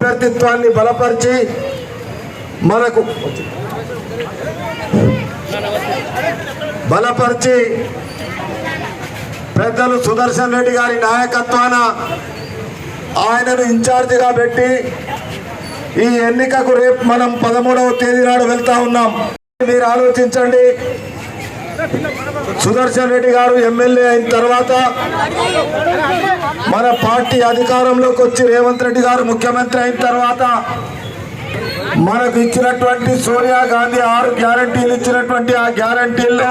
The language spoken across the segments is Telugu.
అభ్యర్థిత్వాన్ని బలపరిచి మనకు బలపరిచి పెద్దలు సుదర్శన్ రెడ్డి గారి నాయకత్వాన ఆయనను ఇన్ఛార్జిగా పెట్టి ఈ ఎన్నికకు రేపు మనం పదమూడవ తేదీ నాడు వెళ్తా ఉన్నాం. మీరు ఆలోచించండి. సుదర్శన్ రెడ్డి గారు ఎమ్మెల్యే అయిన తర్వాత మన పార్టీ అధికారంలోకి వచ్చి రేవంత్ రెడ్డి గారు ముఖ్యమంత్రి అయిన తర్వాత మనకు ఇచ్చినటువంటి సోనియా గాంధీ ఆరు గ్యారంటీలు ఇచ్చినటువంటి ఆ గ్యారంటీల్లో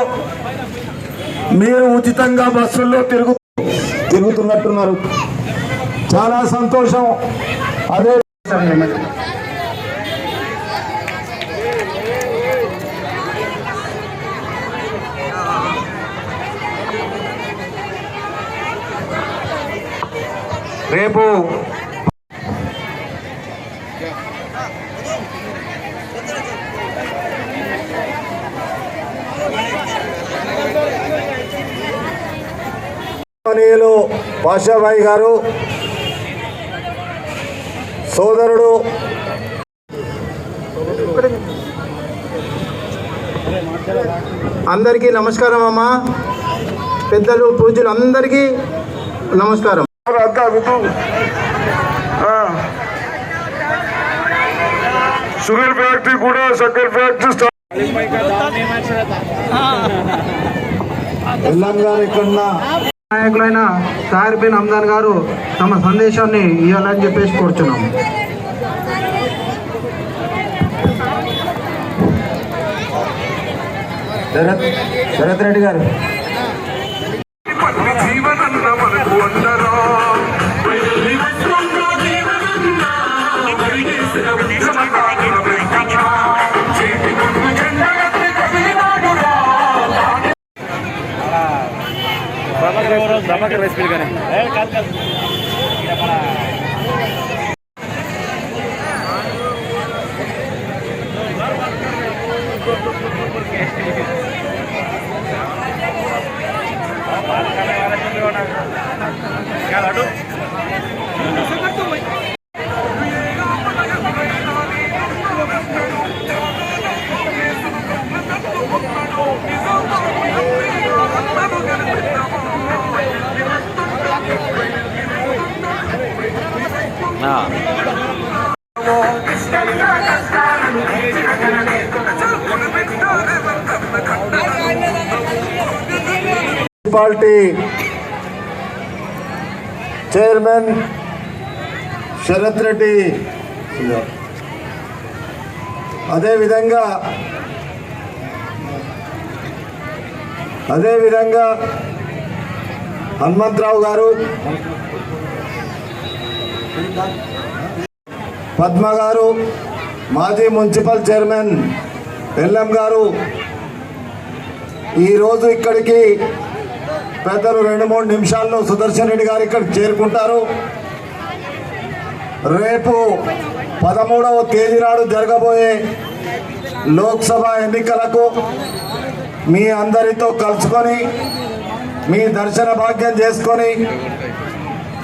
మీరు ఉచితంగా బస్సుల్లో తిరుగు తిరుగుతున్నట్టున్నారు. చాలా సంతోషం. అదే రేపు భాషాబాయి గారు సోదరుడు అందరికీ నమస్కారం అమ్మా. పెద్దలు పూజలు అందరికీ నమస్కారం. విధు షుగర్ ఫ్యాక్టరీ కూడా షుగర్ ఫ్యాక్టరీ నాయకులైన సాహిర్ బిన్ హమ్దాన్ గారు తమ సందేశాన్ని ఇవ్వాలని చెప్పేసి కోరుచున్నాం. శరత్ శరత్ రెడ్డి గారు. జీవనన్న మనకు అందరా మున్సిపాలిటీ చైర్మన్ శరత్ రెడ్డి. అదేవిధంగా అదేవిధంగా హనుమంతరావు గారు పద్మ గారు మాజీ మున్సిపల్ చైర్మన్ ఎల్ఎం గారు ఈరోజు ఇక్కడికి పెద్దలు రెండు మూడు నిమిషాల్లో సుదర్శన్ రెడ్డి గారు ఇక్కడ చేరుకుంటారు. రేపు పదమూడవ తేదీ నాడు జరగబోయే లోక్సభ ఎన్నికలకు మీ అందరితో కలుసుకొని మీ దర్శన భాగ్యం చేసుకొని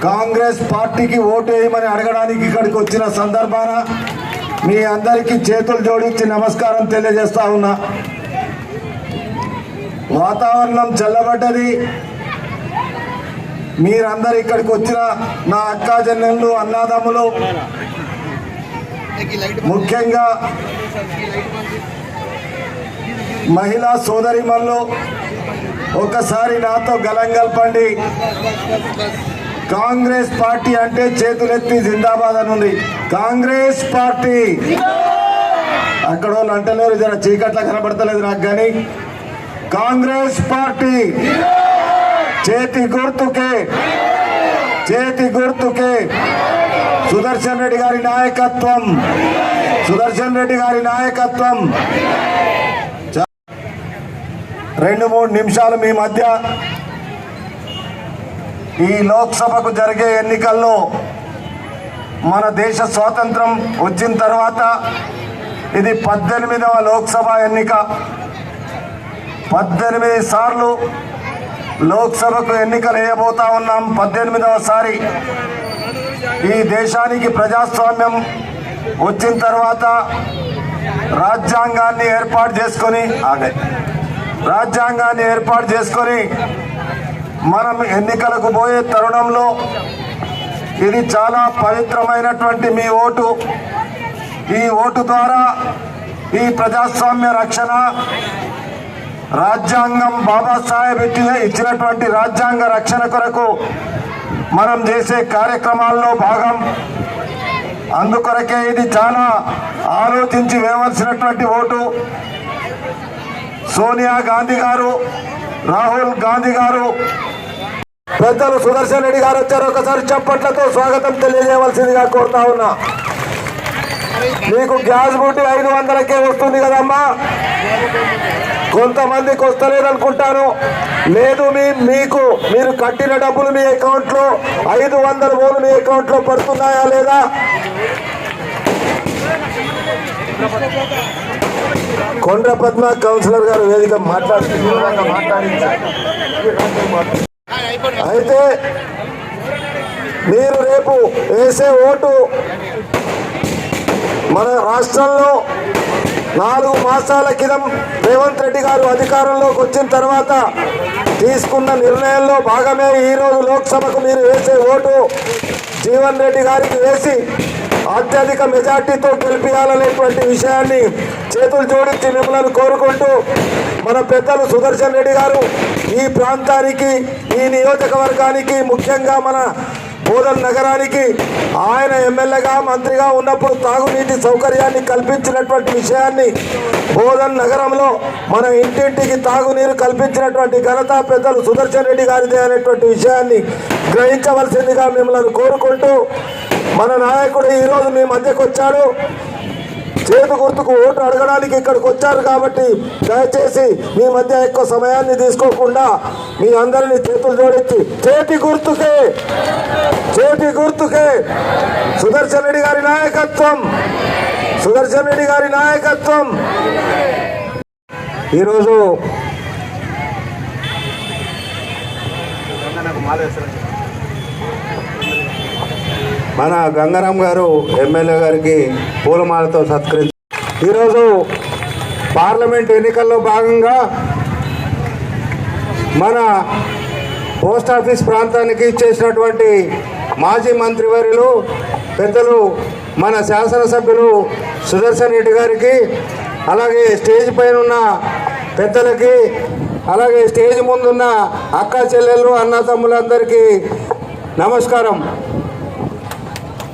కాంగ్రెస్ పార్టీకి ఓటు వేయమని అడగడానికి ఇక్కడికి వచ్చిన సందర్భాన మీ అందరికీ చేతులు జోడించి నమస్కారం తెలియజేస్తా ఉన్నా. వాతావరణం చల్లబడ్డది. మీరందరు ఇక్కడికి వచ్చిన నా అక్క చెల్లెళ్ళు అన్నాదమ్ములు ముఖ్యంగా మహిళా సోదరిమల్లు ఒకసారి నాతో గలం కాంగ్రెస్ పార్టీ అంటే చేతులెత్తి జిందాబాద్ అని ఉంది. కాంగ్రెస్ పార్టీ! అక్కడ వాళ్ళు అంటలేరు జర చీకట్ల కనబడతలేదు నాకు కానీ. కాంగ్రెస్ పార్టీ. చేతి గుర్తుకే. చేతి గుర్తుకే. సుదర్శన్ రెడ్డి గారి నాయకత్వం. సుదర్శన్ రెడ్డి గారి నాయకత్వం. రెండు మూడు నిమిషాలు మీ మధ్య ఈ లోక్సభకు జరిగే ఎన్నికల్లో మన దేశ స్వాతంత్రం వచ్చిన తర్వాత ఇది పద్దెనిమిదవ లోక్సభ ఎన్నిక. పద్దెనిమిది సార్లు లోక్సభకు ఎన్నికలు వేయబోతా ఉన్నాం. పద్దెనిమిదవసారి ఈ దేశానికి ప్రజాస్వామ్యం వచ్చిన తర్వాత రాజ్యాంగాన్ని ఏర్పాటు చేసుకొని ఆగే రాజ్యాంగాన్ని ఏర్పాటు చేసుకొని మనం ఎన్నికలకు పోయే తరుణంలో ఇది చాలా పవిత్రమైనటువంటి మీ ఓటు. ఈ ఓటు ద్వారా ఈ ప్రజాస్వామ్య రక్షణ రాజ్యాంగం బాబాసాహెబ్ ఇచ్చినటువంటి రాజ్యాంగ రక్షణ కొరకు మనం చేసే కార్యక్రమాల్లో భాగం. అందుకొరకే ఇది చాలా ఆలోచించి వేయవలసినటువంటి ఓటు. సోనియా గాంధీ గారు రాహుల్ గాంధీ గారు పెద్దలు సుదర్శన్ రెడ్డి గారు వచ్చారు. ఒకసారి చప్పట్లతో స్వాగతం తెలియజేయవలసిందిగా కోరుతా ఉన్నా. మీకు గ్యాస్ బుట్టి ఐదు వందలకే వస్తుంది కదమ్మా? కొంతమందికి వస్తలేదు అనుకుంటాను లేదు మీ మీకు మీరు కట్టిన డబ్బులు మీ అకౌంట్లో ఐదు వందల మూడు మీ అకౌంట్లో పడుతున్నాయా లేదా? కొండ్ర పద్మ కౌన్సిలర్ గారు వేదిక మాట్లాడుతున్నారు అయితే మీరు రేపు వేసే ఓటు మన రాష్ట్రంలో నాలుగు మాసాల క్రితం రేవంత్ రెడ్డి గారు అధికారంలోకి వచ్చిన తర్వాత తీసుకున్న నిర్ణయంలో భాగమే ఈరోజు లోక్సభకు మీరు వేసే ఓటు. జీవన్ రెడ్డి గారికి వేసి అత్యధిక మెజార్టీతో గెలిపించాలనేటువంటి విషయాన్ని చేతులు జోడించి మిమ్మల్ని కోరుకుంటూ మన పెద్దలు సుదర్శన్ రెడ్డి గారు ఈ ప్రాంతానికి ఈ నియోజకవర్గానికి ముఖ్యంగా మన బోధన్ నగరానికి ఆయన ఎమ్మెల్యేగా మంత్రిగా ఉన్నప్పుడు తాగునీటి సౌకర్యాన్ని కల్పించినటువంటి విషయాన్ని బోధన్ నగరంలో మన ఇంటింటికి తాగునీరు కల్పించినటువంటి ఘనత పెద్దలు సుదర్శన్ రెడ్డి గారిదే అనేటువంటి విషయాన్ని గ్రహించవలసిందిగా మిమ్మల్ని కోరుకుంటూ మన నాయకుడు ఈరోజు మీ మధ్యకు వచ్చాడు చేతు గుర్తుకు ఓటు అడగడానికి ఇక్కడికి వచ్చారు కాబట్టి దయచేసి మీ మధ్య ఎక్కువ సమయాన్ని తీసుకోకుండా మీ అందరినీ చేతులు జోడించి చేతి గుర్తుకే చేతి గుర్తుకే సుదర్శన్ రెడ్డి గారి నాయకత్వం సుదర్శన్ రెడ్డి గారి నాయకత్వం. ఈరోజు మన గంగారాం గారు ఎమ్మెల్యే గారికి పూలమాలతో సత్కరించి ఈరోజు పార్లమెంట్ ఎన్నికల్లో భాగంగా మన పోస్ట్ ఆఫీస్ ప్రాంతానికి చేసినటువంటి మాజీ మంత్రివర్యులు పెద్దలు మన శాసనసభ్యులు సుదర్శన్ రెడ్డి గారికి అలాగే స్టేజ్ పైన ఉన్న పెద్దలకి అలాగే స్టేజ్ ముందున్న అక్క చెల్లెళ్ళు అన్న తమ్ములందరికీ నమస్కారం.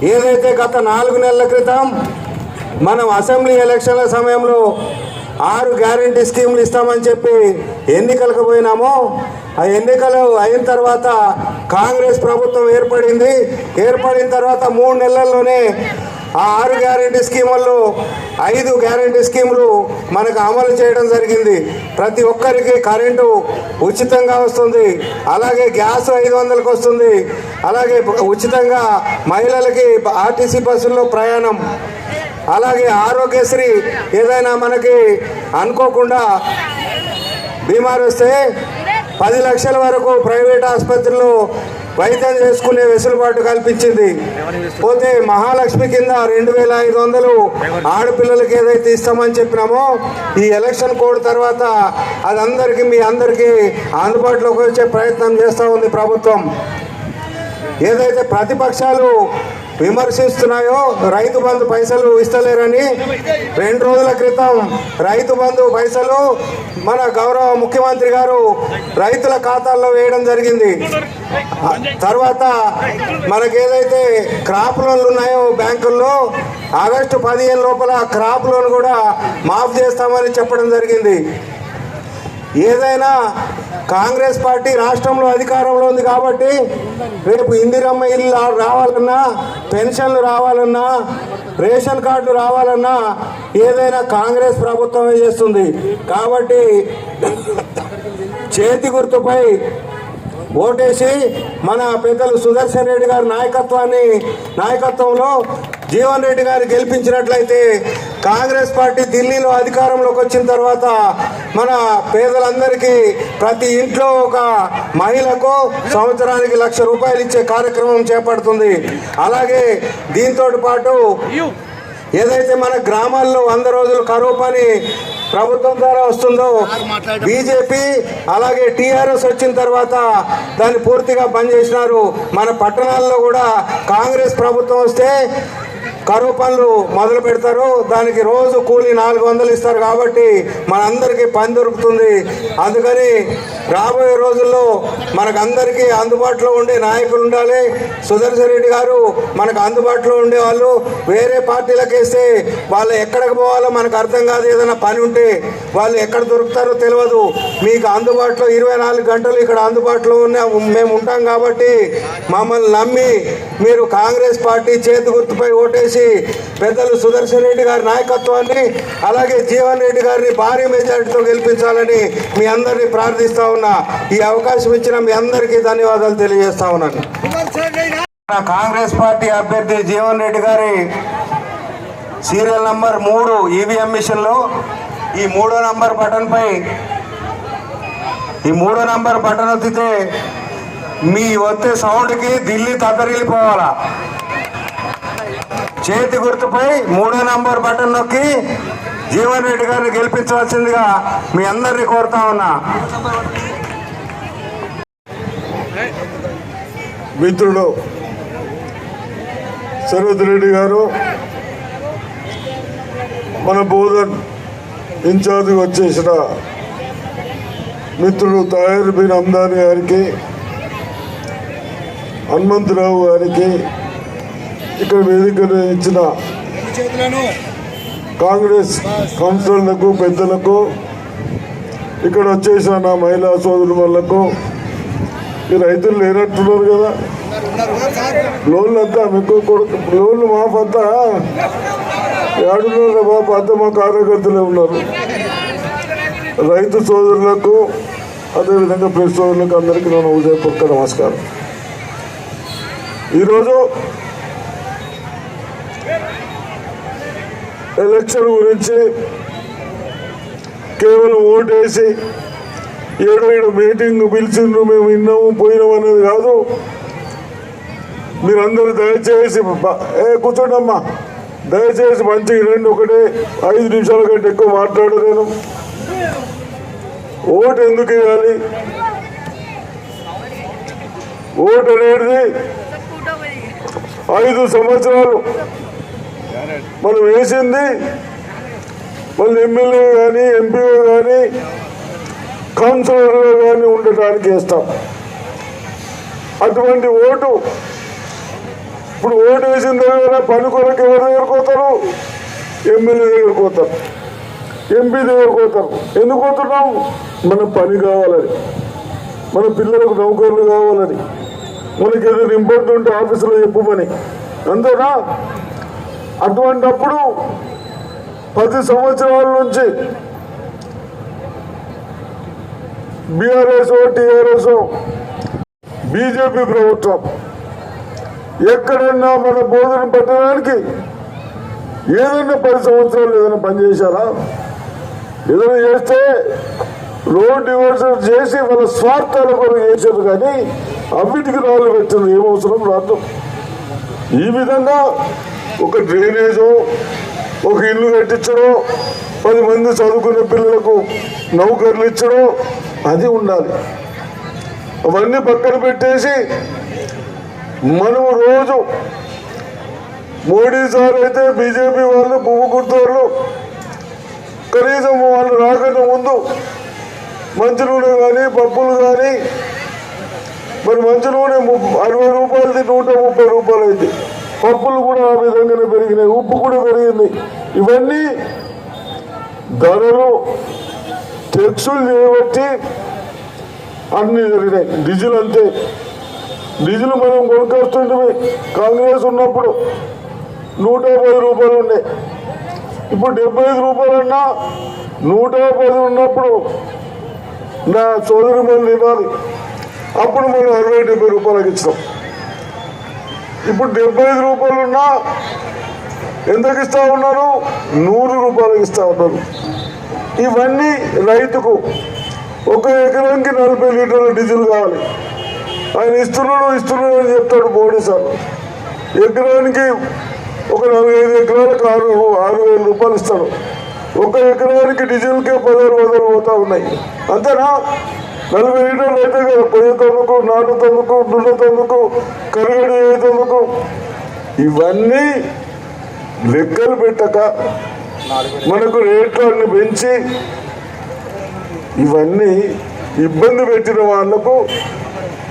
ఏదైతే గత నాలుగు నెలల క్రితం మనం అసెంబ్లీ ఎలక్షన్ల సమయంలో ఆరు గ్యారంటీ స్కీములు ఇస్తామని చెప్పి ఎన్నికలకు పోయినామో ఆ ఎన్నికలు అయిన తర్వాత కాంగ్రెస్ ప్రభుత్వం ఏర్పడింది. ఏర్పడిన తర్వాత మూడు నెలల్లోనే ఆ ఆరు గ్యారంటీ స్కీముల్లో ఐదు గ్యారంటీ స్కీములు మనకు అమలు చేయడం జరిగింది. ప్రతి ఒక్కరికి కరెంటు ఉచితంగా వస్తుంది. అలాగే గ్యాస్ ఐదు వందలకు వస్తుంది. అలాగే ఉచితంగా మహిళలకి ఆర్టీసీ బస్సుల్లో ప్రయాణం. అలాగే ఆరోగ్యశ్రీ ఏదైనా మనకి అనుకోకుండా బీమారు వస్తే పది లక్షల వరకు ప్రైవేట్ ఆసుపత్రిలో వైద్యం చేసుకునే వెసులుబాటు కల్పించింది. పోతే మహాలక్ష్మి కింద రెండు వేల ఐదు వందలు ఆడపిల్లలకి ఏదైతే ఇస్తామని చెప్పినామో ఈ ఎలక్షన్ కోడ్ తర్వాత అది అందరికీ మీ అందరికీ అందుబాటులోకి వచ్చే ప్రయత్నం చేస్తూ ఉంది ప్రభుత్వం. ఏదైతే ప్రతిపక్షాలు విమర్శిస్తున్నాయో? రైతు బంధు పైసలు ఇస్తలేరని రెండు రోజుల క్రితం రైతు బంధు పైసలు మన గౌరవ ముఖ్యమంత్రి గారు రైతుల ఖాతాల్లో వేయడం జరిగింది. తర్వాత మనకి ఏదైతే క్రాప్ లోన్లు ఉన్నాయో బ్యాంకుల్లో ఆగస్టు పదిహేను లోపల క్రాప్ లోన్ కూడా మాఫ్ చేస్తామని చెప్పడం జరిగింది. ఏదైనా కాంగ్రెస్ పార్టీ రాష్ట్రంలో అధికారంలో ఉంది కాబట్టి రేపు ఇందిరమ్మ ఇల్లు రావాలన్నా పెన్షన్లు రావాలన్నా రేషన్ కార్డులు రావాలన్నా ఏదైనా కాంగ్రెస్ ప్రభుత్వమే చేస్తుంది. కాబట్టి చేతి గుర్తుపై ఓటేసి మన పెద్దలు సుదర్శన్ రెడ్డి గారి నాయకత్వాన్ని నాయకత్వంలో జీవన్ రెడ్డి గారు గెలిపించినట్లయితే కాంగ్రెస్ పార్టీ ఢిల్లీలో అధికారంలోకి వచ్చిన తర్వాత మన పేదలందరికీ ప్రతి ఇంట్లో ఒక మహిళకు సంవత్సరానికి లక్ష రూపాయలు ఇచ్చే కార్యక్రమం చేపడుతుంది. అలాగే దీంతో పాటు ఏదైతే మన గ్రామాల్లో వంద రోజులు కరువు పని ప్రభుత్వం ద్వారా వస్తుందో బీజేపీ అలాగే టీఆర్ఎస్ వచ్చిన తర్వాత దాన్ని పూర్తిగా బంద్ చేసినారు. మన పట్టణాల్లో కూడా కాంగ్రెస్ ప్రభుత్వం వస్తే కరువు పనులు మొదలు పెడతారు. దానికి రోజు కూలి నాలుగు వందలు ఇస్తారు కాబట్టి మనందరికీ పని దొరుకుతుంది. అందుకని రాబోయే రోజుల్లో మనకు అందరికీ అందుబాటులో ఉండే నాయకులు ఉండాలి. సుదర్శన్ రెడ్డి గారు మనకు అందుబాటులో ఉండే వాళ్ళు వేరే పార్టీలకు వేస్తే వాళ్ళు ఎక్కడికి పోవాలో మనకు అర్థం కాదు. ఏదైనా పని ఉంటే వాళ్ళు ఎక్కడ దొరుకుతారో తెలియదు. మీకు అందుబాటులో ఇరవై నాలుగు గంటలు ఇక్కడ అందుబాటులో ఉన్న మేము ఉంటాం కాబట్టి మమ్మల్ని నమ్మి మీరు కాంగ్రెస్ పార్టీ చేతి గుర్తుపై ఓటేసి పెద్దలు సుదర్శన్ రెడ్డి గారి నాయకత్వాన్ని అలాగే జీవన్ రెడ్డి గారిని భారీ మెజారిటీతో గెలిపించాలని మీ అందరినీ ప్రార్థిస్తా ఉన్నా. ఈ అవకాశం ఇచ్చిన మీ అందరికీ ధన్యవాదాలు తెలియజేస్తా ఉన్నాను. కాంగ్రెస్ పార్టీ అభ్యర్థి జీవన్ రెడ్డి గారి సీరియల్ నంబర్ మూడు ఈవీఎం మిషన్లో ఈ మూడో నంబర్ బటన్ పై ఈ మూడో నంబర్ బటన్ ఒత్తితే మీ వచ్చే సౌండ్కి ఢిల్లీ తత్తరిల్లిపోవాలా చేతి గుర్తుపై మూడో నంబర్ బటన్ నొక్కి జీవన్ రెడ్డి గారిని గెలిపించవలసిందిగా మీ అందరినీ కోరుతా ఉన్నా. మిత్రుడు శరత్ రెడ్డి గారు మన బోధన్ ఇన్ఛార్జ్ వచ్చేసిన మిత్రుడు తయారు బిన్ అందాని గారికి హనుమంతరావు గారికి ఇక్కడ వేదికను ఇచ్చిన కాంగ్రెస్ కౌన్సిలర్లకు పెద్దలకు ఇక్కడ వచ్చేసిన నా మహిళా సోదరులకు ఈ రైతులు లేనట్టున్నారు కదా. లోన్లు అంతా మీకు కొడుకు లోన్లు మాపు అంతా ఏడున్నారు మాపు అంతా మా కార్యకర్తలే ఉన్నారు. రైతు సోదరులకు అదేవిధంగా ప్రెస్ సోదరులకు అందరికీ నేను ఉదయపూర్వక నమస్కారం. ఈరోజు ఎలక్షన్ గురించి కేవలం ఓటేసి ఏడు ఏడు మీటింగ్ పిలిచిండ్రు మేము విన్నాము పోయినాం అనేది కాదు. మీరందరూ దయచేసి ఏ కూర్చోండమ్మా. దయచేసి మంచిగా రెండు ఒకటే ఐదు నిమిషాల కంటే ఎక్కువ మాట్లాడలేను. ఓటు ఎందుకు ఇవ్వాలి? ఓటు అనేది ఐదు సంవత్సరాలు మనం వేసింది మళ్ళీ ఎమ్మెల్యే కానీ ఎంపీఓ కానీ కౌన్సిలర్లో కానీ ఉండటానికి వేస్తాం. అటువంటి ఓటు ఇప్పుడు ఓటు వేసిన తర్వాత పని కొరకు ఎవరి దగ్గరకు పోతారు? ఎమ్మెల్యే దగ్గరకు పోతారు. ఎంపీ దగ్గరకు పోతారు. ఎందుకు పోతున్నాం? మన పని కావాలని. మన పిల్లలకు నౌకర్లు కావాలని. మనకి ఏదైనా ఇంపార్టెంట్ ఉంటే ఆఫీసులో చెప్పమని అంతేనా? అటువంటప్పుడు పది సంవత్సరాల నుంచి బీఆర్ఎస్ టీఆర్ఎస్ బీజేపీ ప్రభుత్వం ఎక్కడన్నా మన బోధన పెట్టడానికి ఏదైనా పది సంవత్సరాలు ఏదైనా పనిచేశారా ఏదైనా చేస్తే రోడ్ డివర్షన్ చేసి వాళ్ళ స్వార్థాల కొరకు చేశారు కానీ అవిటికి రాళ్ళు పెట్టారు ఏమవసరం అవసరం రాదు. ఈ విధంగా ఒక డ్రైనేజు ఒక ఇల్లు కట్టించడం పది మంది చదువుకున్న పిల్లలకు నౌకర్లు ఇచ్చడం అది ఉండాలి. అవన్నీ పక్కన పెట్టేసి మనం రోజు మోడీ సార్ అయితే బీజేపీ వాళ్ళు పువ్వు గుర్తోళ్ళు కనీసం వాళ్ళు రాకుండా ముందు మంచి నూనె కానీ పప్పులు కానీ మరి మంచి నూనె ము- అరవై రూపాయలది నూట ముప్పై రూపాయలు అయింది పప్పులు కూడా ఆ విధంగానే పెరిగినాయి ఉప్పు కూడా పెరిగింది. ఇవన్నీ ధరలు టెక్సులు చేయబట్టి అన్ని జరిగినాయి. డీజిల్ అంతే. డీజిల్ మనం కొనుక్కొస్తుంటే కాంగ్రెస్ ఉన్నప్పుడు నూట పది రూపాయలు ఉండే. ఇప్పుడు డెబ్బై ఐదు రూపాయలన్నా నూట పది ఉన్నప్పుడు నా సోదరి మనం తినాలి అప్పుడు మనం అరవై డెబ్బై రూపాయలకి ఇచ్చినాం. ఇప్పుడు డెబ్బై ఐదు రూపాయలు ఉన్నా ఎందుకు ఇస్తా ఉన్నారు? నూరు రూపాయలకు ఇస్తా ఉన్నారు. ఇవన్నీ రైతుకు ఒక ఎకరానికి నలభై లీటర్ల డీజిల్ కావాలి. ఆయన ఇస్తున్నాడు ఇస్తున్నాడు అని చెప్తాడు మోడీ సార్. ఎకరానికి ఒక నలభై ఐదు ఎకరాలకు ఆరు ఆరు వేల రూపాయలు ఇస్తాడు. ఒక ఎకరానికి డీజిల్కే పదిహేను వందలు పోతా ఉన్నాయి. అంతేనా? నలభై లీటర్లు అయితే కదా పొయ్యేతందుకు నాటుతందుకు దున్నుతందుకు కరుగడి అయ్యేందుకు ఇవన్నీ లెక్కలు పెట్టక మనకు రేట్లన్నీ పెంచి ఇవన్నీ ఇబ్బంది పెట్టిన వాళ్ళకు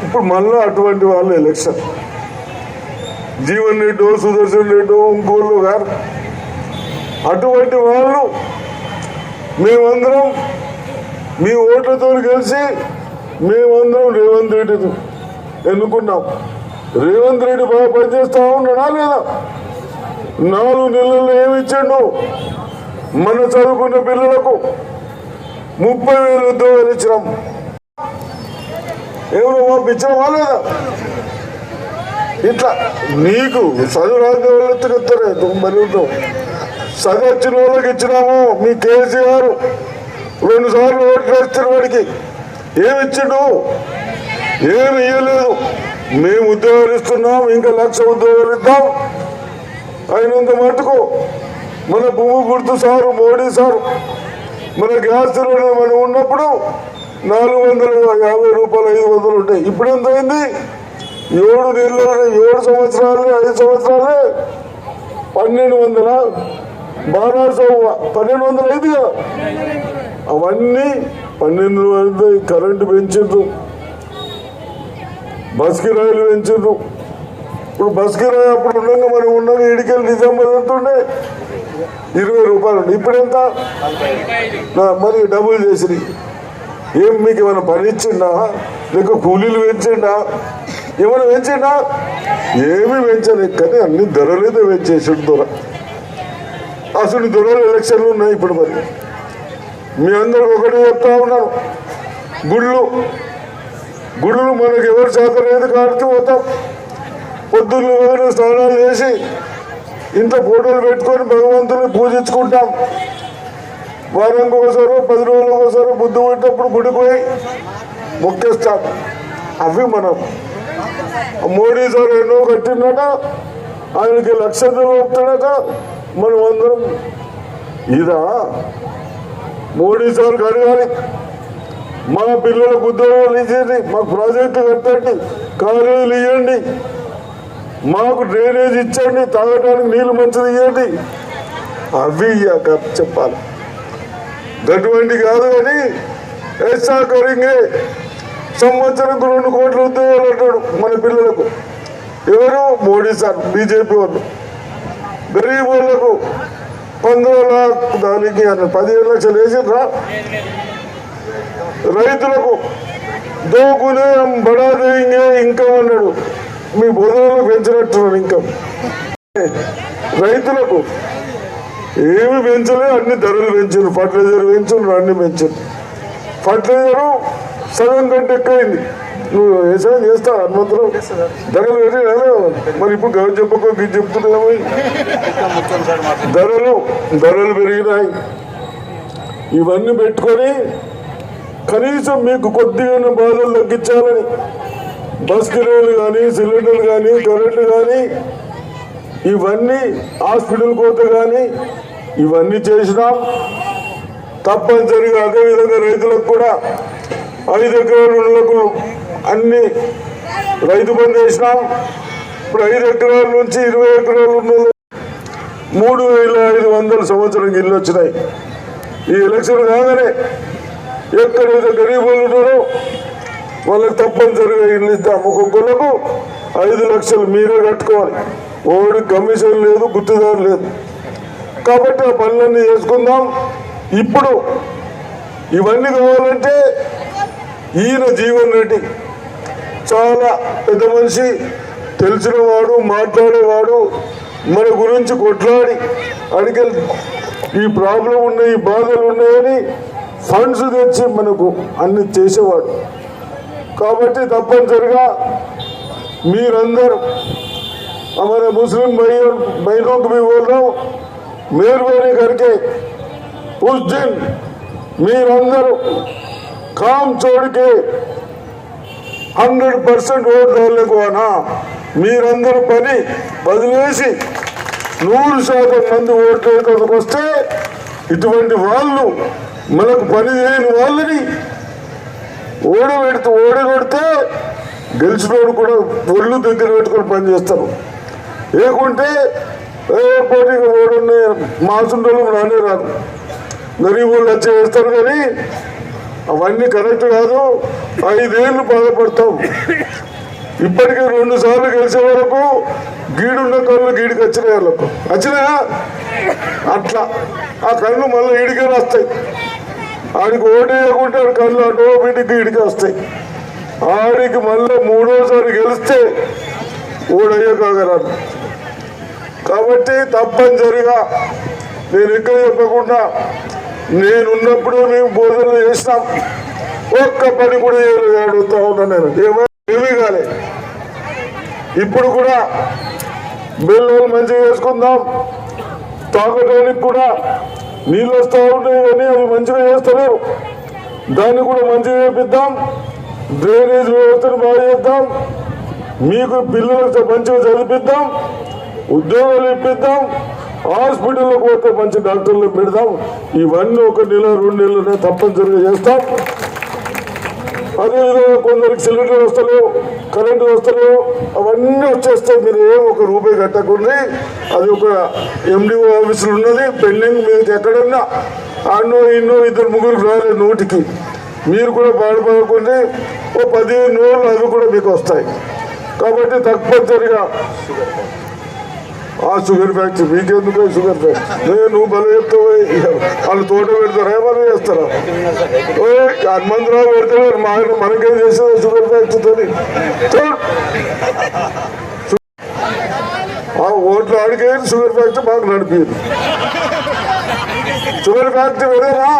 ఇప్పుడు మళ్ళీ అటువంటి వాళ్ళు ఎలక్షన్. జీవన్ రెడ్డి సుదర్శన్ రెడ్డి ఇంకోళ్ళు గారు అటువంటి వాళ్ళు మేమందరం మీ ఓట్లతో కలిసి మేమందరం రేవంత్ రెడ్డితో ఎన్నుకున్నాం. రేవంత్ రెడ్డి బాగా పనిచేస్తా ఉన్నాడా లేదా? నాలుగు నెలల్లో ఏమి ఇచ్చాడు? మన చదువుకున్న పిల్లలకు ముప్పై వేలు ఉద్యోగాలు ఇచ్చినాం. ఎవరు పంపించావా లేదా? ఇట్లా నీకు చదువు రాని వాళ్ళు మరి ఉంటావు చదువు వచ్చిన వాళ్ళకి ఇచ్చినాము మీ కేసీఆర్. రెండు సార్లు ఓట్లు వేస్తున్న వాడికి ఏమి ఇచ్చిండు? ఏమి ఇవ్వలేదు మేము ఉద్యోగాలు ఇస్తున్నాం ఇంకా లక్ష ఉద్యోగాలు ఇద్దాం. అయినంత మటుకు మన భూమి గుర్తు సారు మోడీ సారు మన గ్యాస్ సిలిండర్ మనం ఉన్నప్పుడు నాలుగు వందల యాభై రూపాయలు ఐదు వందలు ఉంటాయి. ఇప్పుడు ఎంత అయింది? ఏడు నెలలు ఏడు సంవత్సరాలు ఐదు సంవత్సరాలే. పన్నెండు వందల? బారాసో పన్నెండు వందలు అయింది కదా అవన్నీ పన్నెండు వరకు కరెంటు పెంచిండ్రు బస్ కిరాయిలు పెంచిండ్రు ఇప్పుడు బస్ కిరాయి అప్పుడు ఉండగా మనం ఉండగా ఇడికెళ్ళి డిసెంబర్ ఎంతుండే ఇరవై రూపాయలు ఇప్పుడు ఎంత? మరి డబుల్ చేసి ఏం మీకు ఏమైనా పని ఇచ్చిండా? లేక కూలీలు పెంచిండా? ఏమైనా పెంచిండా? ఏమీ పెంచలే కానీ అన్ని ధరలేదో పెంచేసాడు దొర. అసలు దొరలు ఎలక్షన్లు ఉన్నాయి ఇప్పుడు మరి. మీ అందరూ ఒకటి చెప్తా ఉన్నారు. గుళ్ళు గుళ్ళు మనకు ఎవరు చేత లేదు కాబట్టి పోతాం. పొద్దున్న వేరు స్నానాలు చేసి ఇంత ఫోటోలు పెట్టుకొని భగవంతుని పూజించుకుంటాం. వారానికి ఒకసారి పది రోజులకు ఒకసారి బుద్ధి పెట్టినప్పుడు గుడిపోయి మొక్కేస్తాం. అవి మనం. మోడీ సార్ ఎన్నో కట్టిందట ఆయనకి లక్ష ఒప్పుతాడట మనం అందరం ఇదా? మోడీ సార్ అడగాలి మా పిల్లలకు ఉద్యోగాలు ఇచ్చేయండి మాకు ప్రాజెక్టు కట్టండి కాలేజీలు ఇవ్వండి మాకు డ్రైనేజ్ ఇచ్చండి తాగడానికి నీళ్ళు మంచిది ఇవ్వండి అవి చెప్పాలి. అటువంటి కాదు కానీ ఎస్ఆర్ కరింగే సంవత్సరంకు రెండు కోట్ల ఉద్యోగాలు అంటాడు మన పిల్లలకు. ఎవరు? మోడీ సార్ బీజేపీ వాళ్ళు. గరీబ్ వాళ్ళకు పంతొమ్మిది దానికి పదిహేను లక్షలు వేసిండ్రా. రైతులకు దోకునే బడా దేంగే ఇన్కమ్ అన్నాడు. మీ బోధనలు పెంచినట్టున్నాడు ఇన్కమ్ రైతులకు ఏమి పెంచలే అన్ని ధరలు పెంచారు ఫర్టిలైజర్ పెంచు అన్ని పెంచారు ఫర్టిలైజరు సగం కంటే ఎక్కువైంది. నువ్వు వ్యవసాయం చేస్తావు హనుమంతులు ధరలు పెరిగినా మరి ఇప్పుడు గవి చెప్పకో ఇది చెప్తున్నావు ధరలు ధరలు పెరిగినాయి. ఇవన్నీ పెట్టుకొని కనీసం మీకు కొద్దిగా బాధలు తగ్గించాలని. బస్ కిరాయిలు కానీ సిలిండర్లు కానీ కరెంట్లు కానీ ఇవన్నీ హాస్పిటల్ కోత కానీ ఇవన్నీ చేసినాం. తప్పనిసరిగా అదేవిధంగా రైతులకు కూడా ఐదు ఎకరాలకు అన్ని రైతు బంద్ చేసినాం ఇప్పుడు ఐదు ఎకరాల నుంచి ఇరవై ఎకరాలు ఉన్న మూడు వేల ఐదు వందల సంవత్సరం ఇల్లు వచ్చినాయి. ఈ ఎలక్షన్ కాగానే ఎక్కడైతే గరీబులు ఉన్నారో వాళ్ళకి తప్పనిసరిగా ఇల్లు ఇద్దాం. ఒక్కొక్కలకు ఐదు లక్షలు మీరే కట్టుకోవాలి. ఓడి కమిషన్ లేదు గుర్తుదారు లేదు. కాబట్టి ఆ పనులన్నీ చేసుకుందాం. ఇప్పుడు ఇవన్నీ కావాలంటే ఈయన జీవన్ రెడ్డి చాలా పెద్ద మనిషి తెలిసినవాడు మాట్లాడేవాడు మన గురించి కొట్లాడి అడిగల్ ఈ ప్రాబ్లం ఉన్నాయి ఈ బాధలు ఉన్నాయని ఫండ్స్ తెచ్చి మనకు అన్ని చేసేవాడు కాబట్టి తప్పనిసరిగా మీరందరూ हमारे मुस्लिम भाइयों बहनों को भी बोल रहा हूँ मेहरबानी करके उस दिन మీరందరూ काम छोड़ के హండ్రెడ్ పర్సెంట్ ఓటు వేయలేకు మీరందరూ పని వదిలేసి నూరు శాతం మంది ఓట్లకి వస్తే ఇటువంటి వాళ్ళు మనకు పని చేయని వాళ్ళని ఓడబెడితే ఓడగొడితే గెలిచినోడు కూడా ఒళ్ళు దగ్గర పెట్టుకొని పనిచేస్తారు లేకుంటే ఏ పోటీగా ఓడున్న మాసుండలు రానే రాదు. గరీబ్ వాళ్ళు వచ్చి వేస్తారు కానీ అవన్నీ కరెక్ట్ కాదు. ఐదేళ్ళు బాధపడతాం. ఇప్పటికే రెండు సార్లు గెలిచే వరకు గీడున్న కళ్ళు గీడికి వచ్చినాయి వాళ్ళకు. వచ్చినాయా? అట్లా. ఆ కళ్ళు మళ్ళీ ఈడికే వస్తాయి ఆడికి ఓటేయకుంటే ఆడి కళ్ళు ఆటోమేటిక్గా ఈడికి వస్తాయి. ఆడికి మళ్ళీ మూడోసారి గెలిస్తే ఓడయ్యే కాగరాదు. కాబట్టి తప్పనిసరిగా నేను ఎక్కడ చెప్పకుండా నేనున్నప్పుడు మేము బోధనలు చేసినాం ఒక్క పని కూడా అడుగుతా ఉన్నా నేను. ఏమో ఏమీ కాలే. ఇప్పుడు కూడా బిల్లులు మంచిగా చేసుకుందాం. తాగడానికి కూడా నీళ్ళు వస్తూ ఉంటాయి కానీ అవి మంచిగా చేస్తలేరు దాన్ని కూడా మంచిగా చేపిద్దాం. డ్రైనేజ్ వ్యవస్థను బాగా చేద్దాం. మీకు పిల్లలకు మంచిగా చదివిద్దాం. ఉద్యోగాలు ఇప్పిద్దాం. హాస్పిటల్లో పోతే మంచి డాక్టర్లు పెడదాం. ఇవన్నీ ఒక నెల రెండు నెలలనే తప్పనిసరిగా చేస్తాం. అదేవిధంగా కొందరికి సిలిండర్ వస్తలు కరెంటు వస్తలు అవన్నీ వచ్చేస్తాయి మీరు ఏం ఒక రూపాయి కట్టకుండా. అది ఒక ఎండిఓ ఆఫీసులు ఉన్నది పెండింగ్ మీకు ఎక్కడన్నా అన్నో ఇన్నో ఇద్దరు ముగ్గురు రాలేదు నోటికి. మీరు కూడా బాధపడకుండా. ఓ పదిహేను రోజులు అవి కూడా మీకు వస్తాయి. కాబట్టి తప్పనిసరిగా ఆ షుగర్ ఫ్యాక్టరీ మీకెందుకు షుగర్ ఫ్యాక్టరీ? నువ్వు బలం చెప్తావు వాళ్ళు తోట పెడతారా ఏమన్నా చేస్తారా? ఓ హనుమంతరావు పెడతాడు మా ఆయన మనకేం చేసేది షుగర్ ఫ్యాక్టరీతో ఆ ఓట్లు ఆడికే షుగర్ ఫ్యాక్టరీ మాకు నడిపింది. షుగర్ ఫ్యాక్టరీ వెళ్ళరా.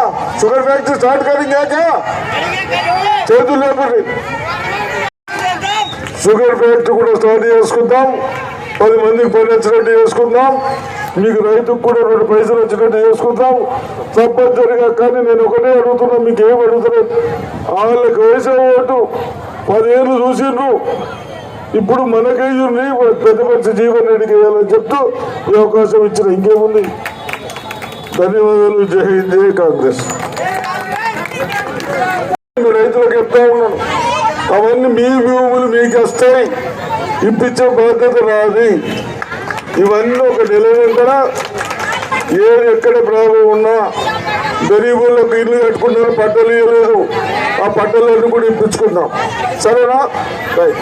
షుగర్ ఫ్యాక్టరీ స్టార్ట్ కరింగాక చేతులు లేపండి. షుగర్ ఫ్యాక్టరీ కూడా స్టార్ట్ చేసుకుందాం. పది మందికి పని వచ్చినట్టు చేసుకుందాం. మీకు రైతుకు కూడా రెండు పైసలు వచ్చినట్టు చేసుకుందాం. తప్పనిసరిగా కానీ నేను ఒకటే అడుగుతున్నా మీకు ఏం అడుగుతున్నాను వాళ్ళకి వేసే ఓటు పదేళ్ళు చూసిండ్రు. ఇప్పుడు మనకేయుని పెద్ద మనిషి జీవన్ రెడ్డికి వేయాలని చెప్తూ ఈ అవకాశం ఇచ్చిన. ఇంకేముంది? ధన్యవాదాలు. జై హింద్ జై కాంగ్రెస్. రైతులకు చెప్తా ఉన్నాను. అవన్నీ మీ భూములు మీకు వస్తాయి. ఇప్పించే బాధ్యత రాదు ఇవన్నీ ఒక నెల వెంటనే ఏది ఎక్కడ ప్రాబ్లం ఉన్నా గరీబులకు ఇల్లు కట్టుకుంటారు పట్టలు ఇవ్వలేదు. ఆ పట్టలన్నీ కూడా ఇప్పించుకుందాం. సరేనా? రైట్